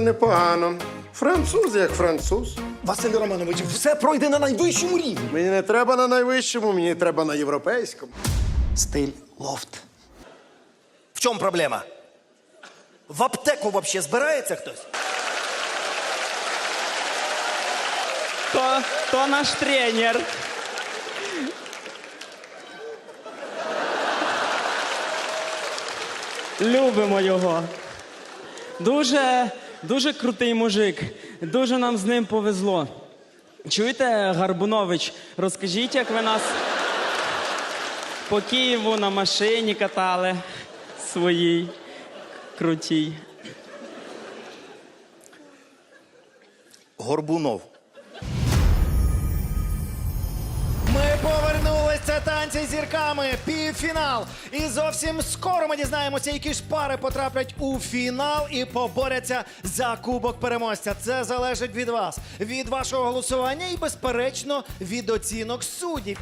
Здається, непогано. Француз як француз. Василь Романович, все пройде на найвищому рівні. Мені не треба на найвищому, мені треба на європейському. Стиль лофт. В чому проблема? В аптеку взагалі збирається хтось? То, то наш тренер. Любимо його. Дуже, дуже крутий мужик. Дуже нам з ним повезло. Чуєте, Гарбунович, розкажіть, як ви нас по Києву на машині катали своїй крутій. Горбунов. Танці зірками. Півфінал. І зовсім скоро ми дізнаємося, які ж пари потраплять у фінал і поборяться за кубок переможця. Це залежить від вас, від вашого голосування і, безперечно, від оцінок суддів.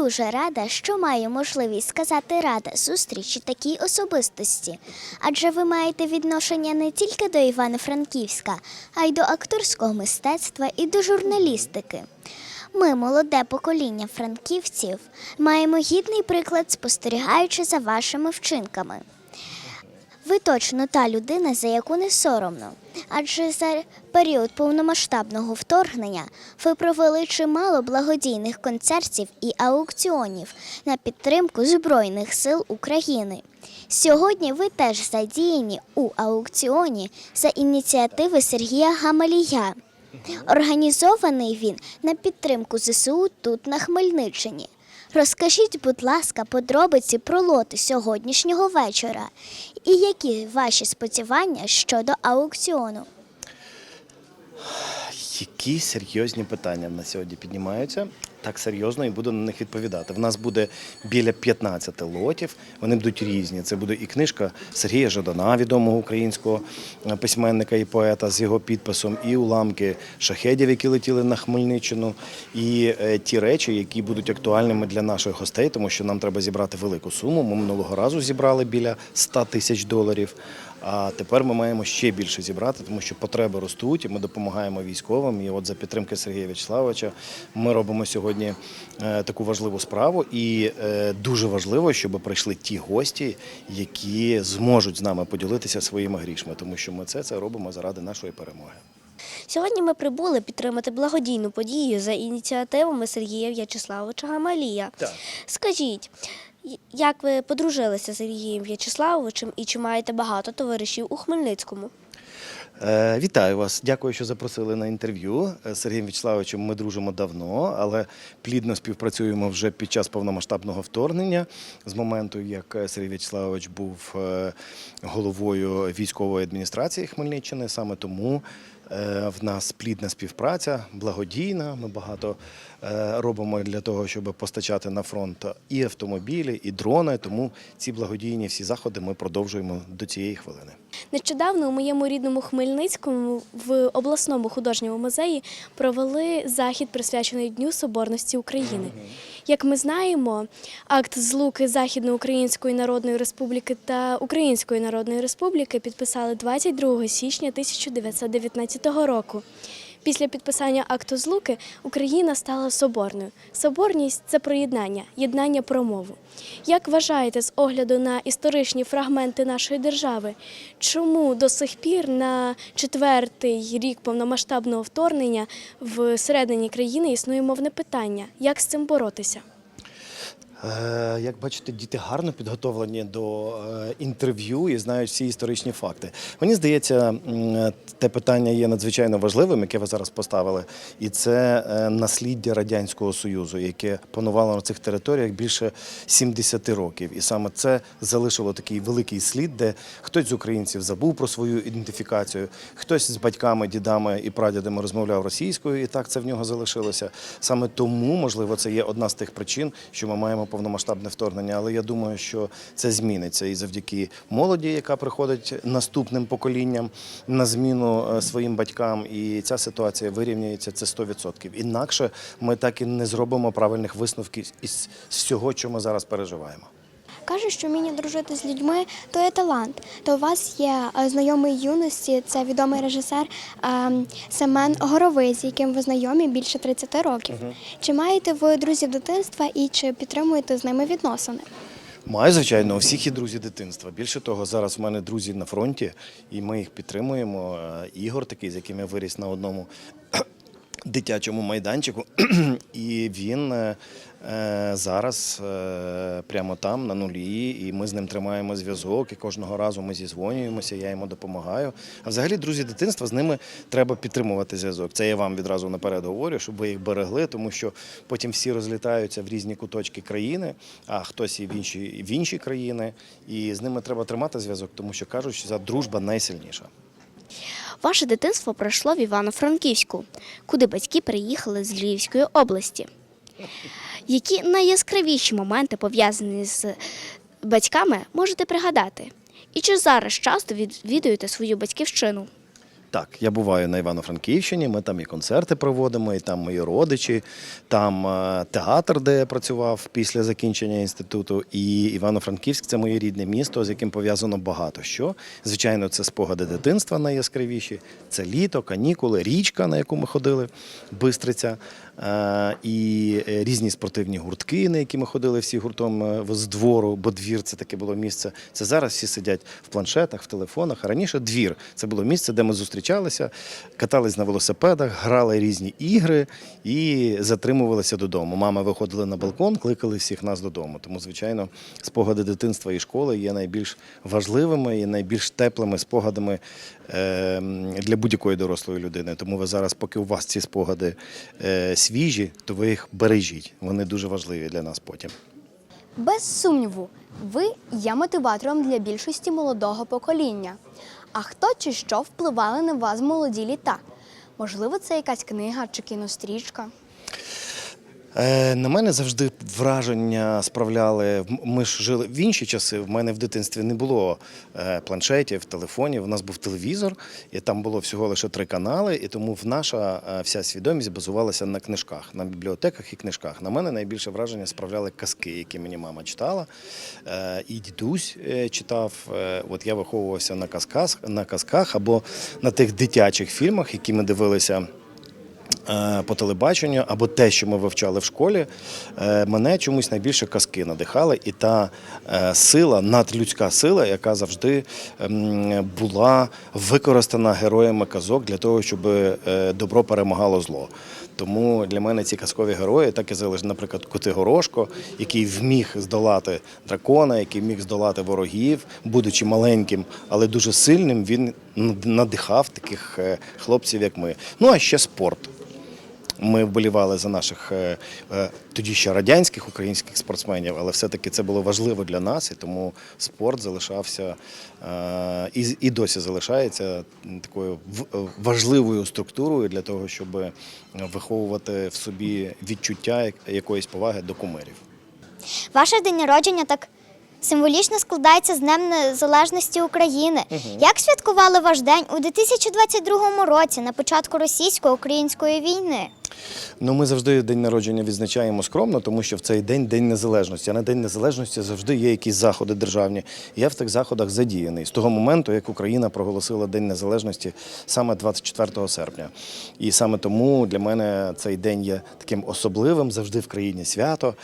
Дуже рада, що маю можливість сказати рада зустрічі такій особистості, адже ви маєте відношення не тільки до Івано-Франківська, а й до акторського мистецтва і до журналістики. Ми, молоде покоління франківців, маємо гідний приклад, спостерігаючи за вашими вчинками. Ви точно та людина, за яку не соромно. Адже за період повномасштабного вторгнення ви провели чимало благодійних концертів і аукціонів на підтримку Збройних сил України. Сьогодні ви теж задіяні у аукціоні за ініціативи Сергія Гамалія. Організований він на підтримку ЗСУ тут на Хмельниччині. Розкажіть, будь ласка, подробиці про лоти сьогоднішнього вечора і які ваші сподівання щодо аукціону? Які серйозні питання в нас сьогодні піднімаються? Так серйозно і буду на них відповідати. В нас буде біля 15 лотів. Вони будуть різні. Це буде і книжка Сергія Жадана, відомого українського е, письменника і поета з його підписом, і уламки шахедів, які летіли на Хмельниччину, і е, ті речі, які будуть актуальними для наших гостей, тому що нам треба зібрати велику суму. Ми минулого разу зібрали біля 100 тисяч доларів. А тепер ми маємо ще більше зібрати, тому що потреби ростуть, і ми допомагаємо військовим. І от за підтримки Сергія В'ячеславовича ми робимо сьогодні е, таку важливу справу. І е, дуже важливо, щоб прийшли ті гості, які зможуть з нами поділитися своїми грішми, тому що ми це, це робимо заради нашої перемоги. Сьогодні ми прибули підтримати благодійну подію за ініціативами Сергія В'ячеславовича Гамалія. Так. Скажіть, як ви подружилися з Сергієм В'ячеславовичем і чи маєте багато товаришів у Хмельницькому? Е, Вітаю вас. Дякую, що запросили на інтерв'ю. Е, З Сергієм В'ячеславовичем ми дружимо давно, але плідно співпрацюємо вже під час повномасштабного вторгнення. З моменту, як е, Сергій В'ячеславович був головою військової адміністрації Хмельниччини, саме тому в нас плідна співпраця, благодійна. Ми багато робимо для того, щоб постачати на фронт і автомобілі, і дрони. Тому ці благодійні всі заходи ми продовжуємо до цієї хвилини. Нещодавно у моєму рідному Хмельницькому в обласному художньому музеї провели захід, присвячений Дню Соборності України. Як ми знаємо, акт злуки Західноукраїнської Народної Республіки та Української Народної Республіки підписали 22 січня 1919 року. Після підписання акту злуки Україна стала соборною. Соборність це проєднання, єднання про мову. Як вважаєте, з огляду на історичні фрагменти нашої держави, чому до сих пір на четвертий рік повномасштабного вторгнення всередині країни існує мовне питання? Як з цим боротися? Е, Як бачите, діти гарно підготовлені до е, інтерв'ю і знають всі історичні факти. Мені здається, те питання є надзвичайно важливим, яке ви зараз поставили, і це е, насліддя радянського союзу, яке панувало на цих територіях більше 70 років. І саме це залишило такий великий слід, де хтось з українців забув про свою ідентифікацію, хтось з батьками, дідами і прадідами розмовляв російською, і так це в нього залишилося. Саме тому, можливо, це є одна з тих причин, що ми маємо повномасштабне вторгнення, але я думаю, що це зміниться і завдяки молоді, яка приходить наступним поколінням на зміну е, своїм батькам. І ця ситуація вирівняється це 100%. Інакше ми так і не зробимо правильних висновків із всього, що ми зараз переживаємо. Кажуть, що вміння дружити з людьми то є талант. То у вас є е, знайомий юності, це відомий режисер е, Семен Горовий, з яким ви знайомі більше 30 років. Чи маєте ви друзів дитинства і чи підтримуєте з ними відносини? Маю, звичайно, у всіх є друзі дитинства. Більше того, зараз в мене друзі на фронті, і ми їх підтримуємо. Е, Ігор, такий, з яким я виріс на одному дитячому майданчику, і він е, е, зараз е, прямо там, на нулі, і ми з ним тримаємо зв'язок. І кожного разу ми зізвонюємося, я йому допомагаю. А взагалі, друзі дитинства, з ними треба підтримувати зв'язок. Це я вам відразу наперед говорю, щоб ви їх берегли, тому що потім всі розлітаються в різні куточки країни, а хтось і в інші, в інші країни. І з ними треба тримати зв'язок, тому що кажуть, що ця дружба найсильніша. Ваше дитинство пройшло в Івано-Франківську, куди батьки приїхали з Львівської області. Які найяскравіші моменти пов'язані з батьками можете пригадати? І чи зараз часто відвідуєте свою батьківщину? Так, я буваю на Івано-Франківщині, ми там і концерти проводимо, і там мої родичі, там е, театр, де я працював після закінчення інституту. І Івано-Франківськ це моє рідне місто, з яким пов'язано багато що. Звичайно, це спогади дитинства найяскравіші, це літо, канікули, річка, на яку ми ходили, Бистриця, і е, різні спортивні гуртки, на які ми ходили всі гуртом е, з двору, бо двір це таке було місце. Це зараз всі сидять в планшетах, в телефонах. А раніше двір це було місце, де ми зустрічалися, катались на велосипедах, грали різні ігри і затримувалися додому. Мама виходила на балкон, кликали всіх нас додому. Тому, звичайно, спогади дитинства і школи є найбільш важливими і найбільш теплими спогадами е, для будь-якої дорослої людини. Тому ви зараз, поки у вас ці спогади е, свіжі, то ви їх бережіть. Вони дуже важливі для нас потім. Без сумніву, ви є мотиватором для більшості молодого покоління. А хто чи що впливали на вас молоді літа? Можливо, це якась книга чи кінострічка? Е, На мене завжди враження справляли. Ми ж жили в інші часи. В мене в дитинстві не було е, планшетів, телефонів. У нас був телевізор, і там було всього лише три канали. І тому в наша е, вся свідомість базувалася на книжках, на бібліотеках і книжках. На мене найбільше враження справляли казки, які мені мама читала. І дідусь читав. От я виховувався на казках, на казках або на тих дитячих фільмах, які ми дивилися по телебаченню, або те, що ми вивчали в школі, е, мене чомусь найбільше казки надихали, і та е, сила, надлюдська сила, яка завжди ем, була використана героями казок для того, щоб е, добро перемагало зло. Тому для мене ці казкові герої так і залежать, наприклад, Котигорошко, який вміг здолати дракона, який міг здолати ворогів, будучи маленьким, але дуже сильним, він надихав таких е, хлопців, як ми. Ну а ще спорт. Ми вболівали за наших е, е, тоді ще радянських українських спортсменів, але все-таки це було важливо для нас, і тому спорт залишався е, і, досі залишається такою важливою структурою для того, щоб виховувати в собі відчуття якоїсь поваги до кумирів. Ваше день народження так символічно складається з Днем Незалежності України. Як святкували ваш день у 2022 році на початку російсько-української війни? Ну, ми завжди день народження відзначаємо скромно, тому що в цей день День Незалежності. А на День Незалежності завжди є якісь заходи державні. Я в тих заходах задіяний з того моменту, як Україна проголосила День Незалежності саме 24 серпня. І саме тому для мене цей день є таким особливим, завжди в країні свято.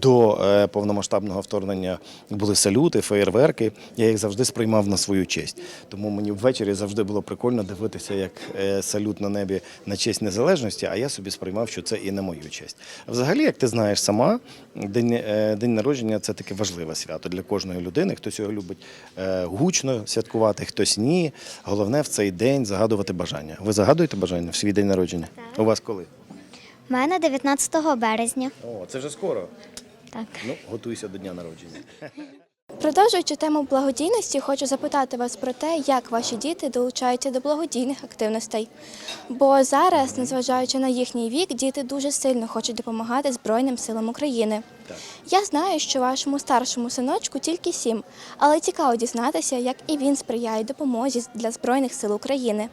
До е, повномасштабного вторгнення були салюти, феєрверки. Я їх завжди сприймав на свою честь. Тому мені ввечері завжди було прикольно дивитися, як е, салют на небі на честь незалежності, а я собі сприймав, що це і на мою честь. Взагалі, як ти знаєш сама, день, е, день народження це таке важливе свято для кожної людини. Хтось його любить е, гучно святкувати, хтось ні. Головне в цей день загадувати бажання. Ви загадуєте бажання в свій день народження? У вас коли? У мене 19 березня. О, це вже скоро. Так. Ну, готуйся до дня народження. Продовжуючи тему благодійності, хочу запитати вас про те, як ваші діти долучаються до благодійних активностей. Бо зараз, незважаючи на їхній вік, діти дуже сильно хочуть допомагати Збройним силам України. Я знаю, що вашому старшому синочку тільки сім, але цікаво дізнатися, як і він сприяє допомозі для Збройних сил України.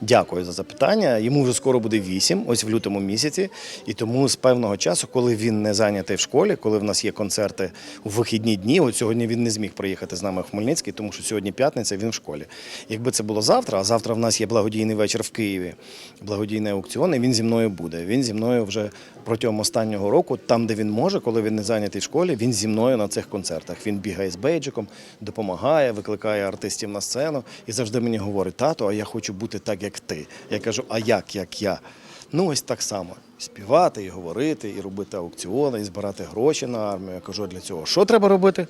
Дякую за запитання. Йому вже скоро буде 8, ось в лютому місяці. І тому з певного часу, коли він не зайнятий в школі, коли в нас є концерти у вихідні дні, от сьогодні він не зміг приїхати з нами в Хмельницький, тому що сьогодні п'ятниця, він в школі. Якби це було завтра, а завтра в нас є благодійний вечір в Києві, благодійний аукціон, і він зі мною буде. Він зі мною вже протягом останнього року, там, де він може, коли він не зайнятий в школі, він зі мною на цих концертах. Він бігає з бейджиком, допомагає, викликає артистів на сцену і завжди мені говорить: тато, а я хочу бути так, як ти. Я кажу, а як, як я? Ну, ось так само. Співати і говорити, і робити аукціони, і збирати гроші на армію. Я кажу, для цього що треба робити?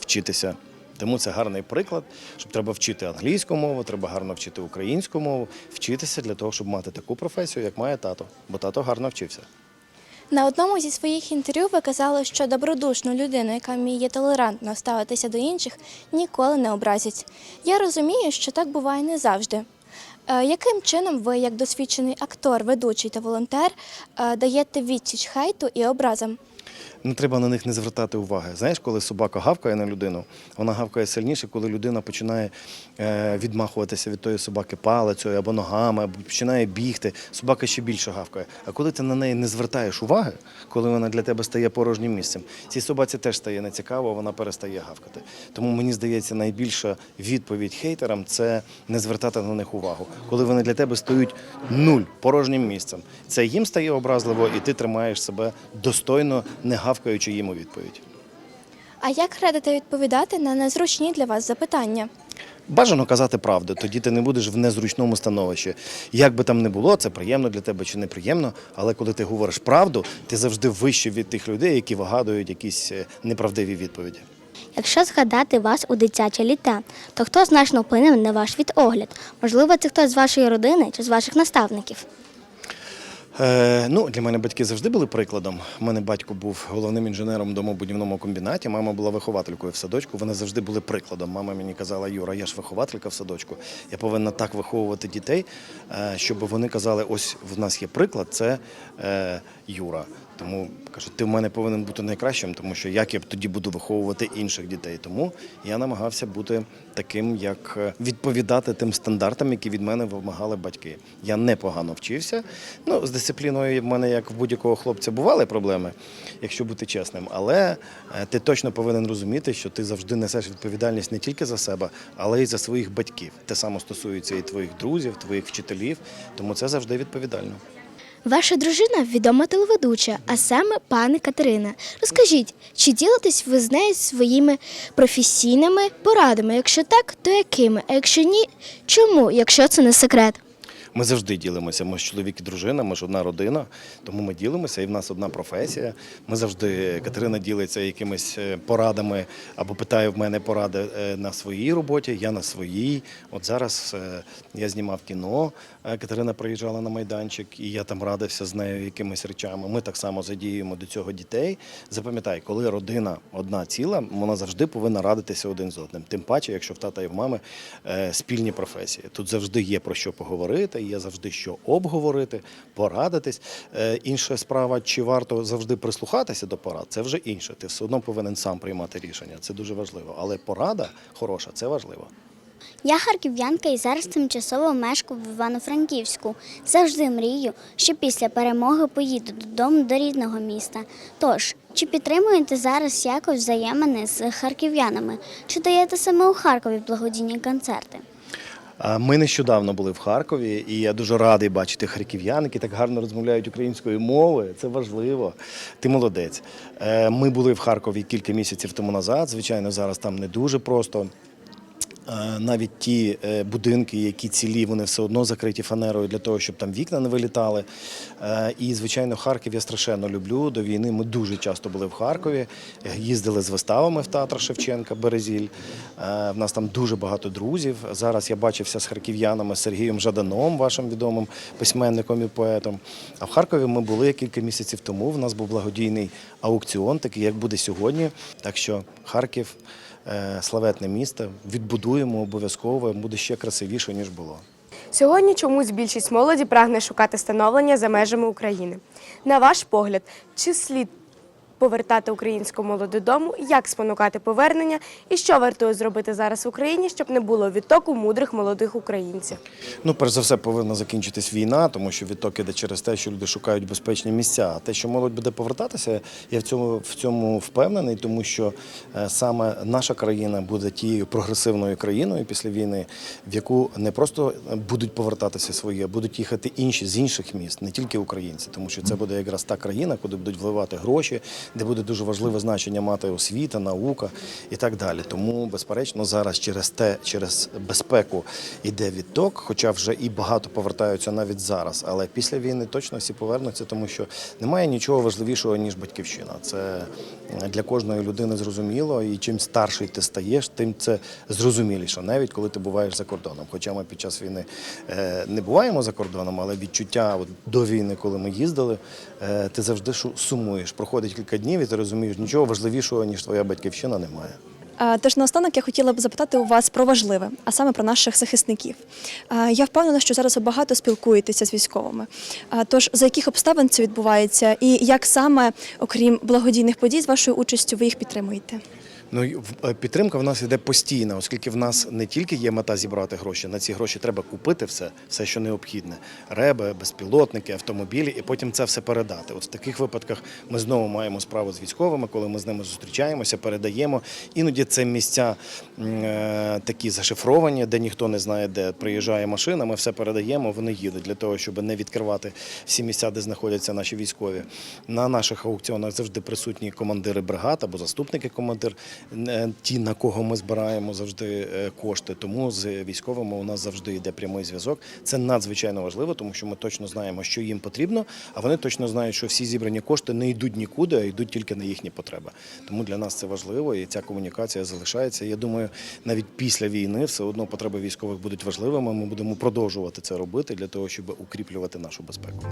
Вчитися. Тому це гарний приклад, щоб треба вчити англійську мову, треба гарно вчити українську мову, вчитися для того, щоб мати таку професію, як має тато, бо тато гарно вчився. На одному зі своїх інтерв'ю ви казали, що добродушну людину, яка вміє толерантно ставитися до інших, ніколи не образять. Я розумію, що так буває не завжди. Е, Яким чином ви, як досвідчений актор, ведучий та волонтер, е, даєте відсіч хейту і образам? Не треба на них не звертати уваги. Знаєш, коли собака гавкає на людину, вона гавкає сильніше, коли людина починає е, відмахуватися від тої собаки палицею або ногами, або починає бігти. Собака ще більше гавкає. А коли ти на неї не звертаєш уваги, коли вона для тебе стає порожнім місцем, цій собаці теж стає нецікаво, вона перестає гавкати. Тому мені здається, найбільша відповідь хейтерам це не звертати на них увагу. Коли вони для тебе стають нуль порожнім місцем, це їм стає образливо, і ти тримаєш себе достойно, не гавкаючи їм у відповідь. А як радите відповідати на незручні для вас запитання? Бажано казати правду, тоді ти не будеш в незручному становищі. Як би там не було, це приємно для тебе чи неприємно, але коли ти говориш правду, ти завжди вище від тих людей, які вигадують якісь е, неправдиві відповіді. Якщо згадати вас у дитячі літа, то хто значно вплинув на ваш відогляд? Можливо, це хтось з вашої родини чи з ваших наставників? Е, ну, для мене батьки завжди були прикладом. У мене батько був головним інженером в домобудівному комбінаті, мама була вихователькою в садочку. Вони завжди були прикладом. Мама мені казала, Юра, я ж вихователька в садочку. Я повинна так виховувати дітей, е, щоб вони казали, ось в нас є приклад, це е, Юра. Тому кажу, ти в мене повинен бути найкращим, тому що як я тоді буду виховувати інших дітей. Тому я намагався бути таким, як е, відповідати тим стандартам, які від мене вимагали батьки. Я непогано вчився. Ну, з дисципліною в мене, як в будь-якого хлопця, бували проблеми, якщо бути чесним. Але е, ти точно повинен розуміти, що ти завжди несеш відповідальність не тільки за себе, але й за своїх батьків. Те саме стосується і твоїх друзів, твоїх вчителів. Тому це завжди відповідально. Ваша дружина відома телеведуча, а саме пані Катерина. Розкажіть, чи ділитесь ви з нею своїми професійними порадами? Якщо так, то якими? А якщо ні, чому, якщо це не секрет? Ми завжди ділимося. Ми ж чоловік і дружина, ми ж одна родина, тому ми ділимося, і в нас одна професія. Ми завжди Катерина ділиться якимись е, порадами або питає в мене поради е, на своїй роботі, я на своїй. От зараз е, я знімав кіно. Катерина приїжджала на майданчик, і я там радився з нею якимись речами. Ми так само задіюємо до цього дітей. Запам'ятай, коли родина одна ціла, вона завжди повинна радитися один з одним. Тим паче, якщо в тата і в мами спільні професії. Тут завжди є про що поговорити, є завжди що обговорити, порадитись. Е, Інша справа, чи варто завжди прислухатися до порад, це вже інше. Ти все одно повинен сам приймати рішення. Це дуже важливо. Але порада хороша, це важливо. Я харків'янка і зараз тимчасово мешкаю в Івано-Франківську. Завжди мрію, що після перемоги поїду додому до рідного міста. Тож, чи підтримуєте зараз якось взаємини з харків'янами? Чи даєте саме у Харкові благодійні концерти? Ми нещодавно були в Харкові, і я дуже радий бачити харків'ян, які так гарно розмовляють українською мовою. Це важливо. Ти молодець. Е, Ми були в Харкові кілька місяців тому назад. Звичайно, зараз там не дуже просто. Е, Навіть ті е, будинки, які цілі, вони все одно закриті фанерою для того, щоб там вікна не вилітали. Е, І, звичайно, Харків я страшенно люблю. До війни ми дуже часто були в Харкові, їздили з виставами в театр Шевченка, Березіль. В нас там дуже багато друзів. Зараз я бачився з харків'янами Сергієм Жаданом, вашим відомим письменником і поетом. А в Харкові ми були кілька місяців тому. В нас був благодійний аукціон, такий як буде сьогодні. Так що Харків славетне місто. Відбудуємо обов'язково, буде ще красивіше, ніж було. Сьогодні чомусь більшість молоді прагне шукати становлення за межами України. На ваш погляд, чи слід повертати українську молодь додому, як спонукати повернення і що вартує зробити зараз в Україні, щоб не було відтоку мудрих молодих українців? Ну, перш за все, повинна закінчитись війна, тому що відток іде через те, що люди шукають безпечні місця. А те, що молодь буде повертатися, я в цьому в цьому впевнений, тому що е, саме наша країна буде тією прогресивною країною після війни, в яку не просто будуть повертатися свої, а будуть їхати інші з інших міст, не тільки українці, тому що це буде якраз та країна, куди будуть вливати гроші, де буде дуже важливе значення мати освіта, наука і так далі. Тому, безперечно, зараз через те, через безпеку йде відток, хоча вже і багато повертаються навіть зараз. Але після війни точно всі повернуться, тому що немає нічого важливішого ніж батьківщина. Це для кожної людини зрозуміло, і чим старший ти стаєш, тим це зрозуміліше, навіть коли ти буваєш за кордоном. Хоча ми під час війни е, не буваємо за кордоном, але відчуття от, до війни, коли ми їздили, е, ти завжди сумуєш. Проходить кілька днів, і ти розумієш, нічого важливішого ніж твоя батьківщина немає. Тож наостанок я хотіла б запитати у вас про важливе, а саме про наших захисників. Я впевнена, що зараз ви багато спілкуєтеся з військовими. Тож за яких обставин це відбувається, і як саме, окрім благодійних подій, з вашою участю ви їх підтримуєте? Ну е, підтримка в нас іде постійна, оскільки в нас не тільки є мета зібрати гроші, на ці гроші треба купити все, все, що необхідне: реби, безпілотники, автомобілі, і потім це все передати. От в таких випадках ми знову маємо справу з військовими, коли ми з ними зустрічаємося, передаємо. Іноді це місця е, такі зашифровані, де ніхто не знає, де приїжджає машина. Ми все передаємо, вони їдуть для того, щоб не відкривати всі місця, де знаходяться наші військові. На наших аукціонах завжди присутні командири бригад або заступники командир, ті, на кого ми збираємо завжди е, кошти. Тому з військовими у нас завжди йде прямий зв'язок. Це надзвичайно важливо, тому що ми точно знаємо, що їм потрібно, а вони точно знають, що всі зібрані кошти не йдуть нікуди, а йдуть тільки на їхні потреби. Тому для нас це важливо, і ця комунікація залишається. Я думаю, навіть після війни все одно потреби військових будуть важливими. Ми будемо продовжувати це робити для того, щоб укріплювати нашу безпеку.